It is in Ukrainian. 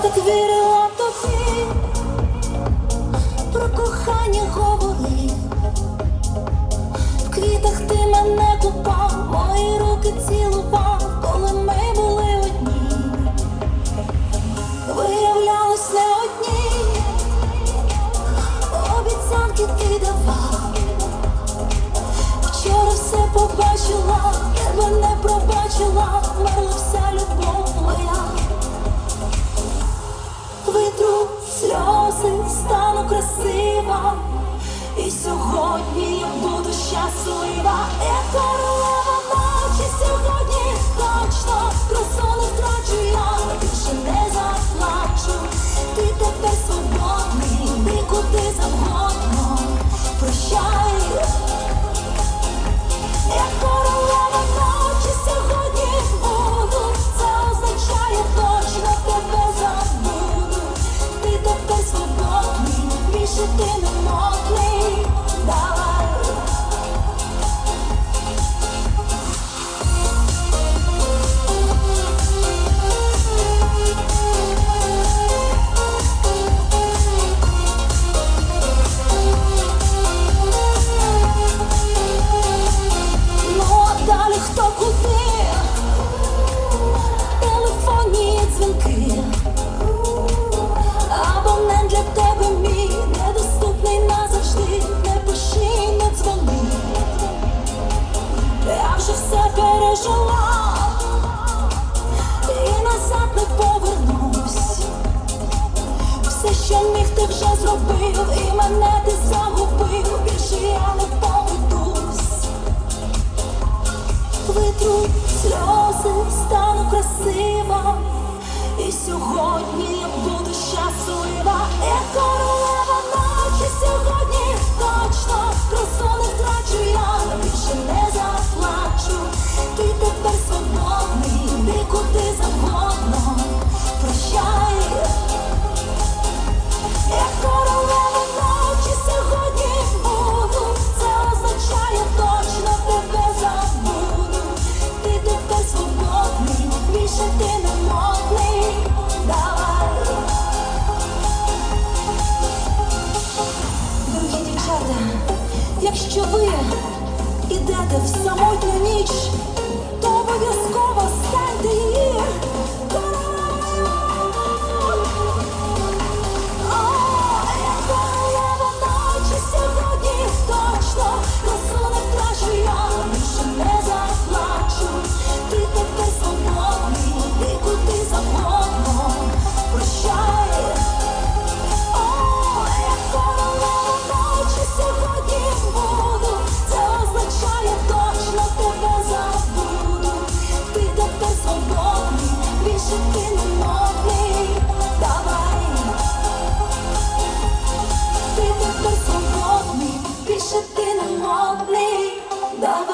так вірила тобі, про кохання говори, в квітах ти мене купав, мої руки цілував, коли ми були одні, виявлялось не одні, обіцянки ти давав, вчора все побачила, тебе не пробачила. красиво, і сьогодні я буду щаслива, я королева. ти зробив, і мене ти загубив, більше я не поведусь, витру сльози, стану красива, і сьогодні я буду щаслива. Якщо ви йдете в самотню ніч, то обов'язково. 나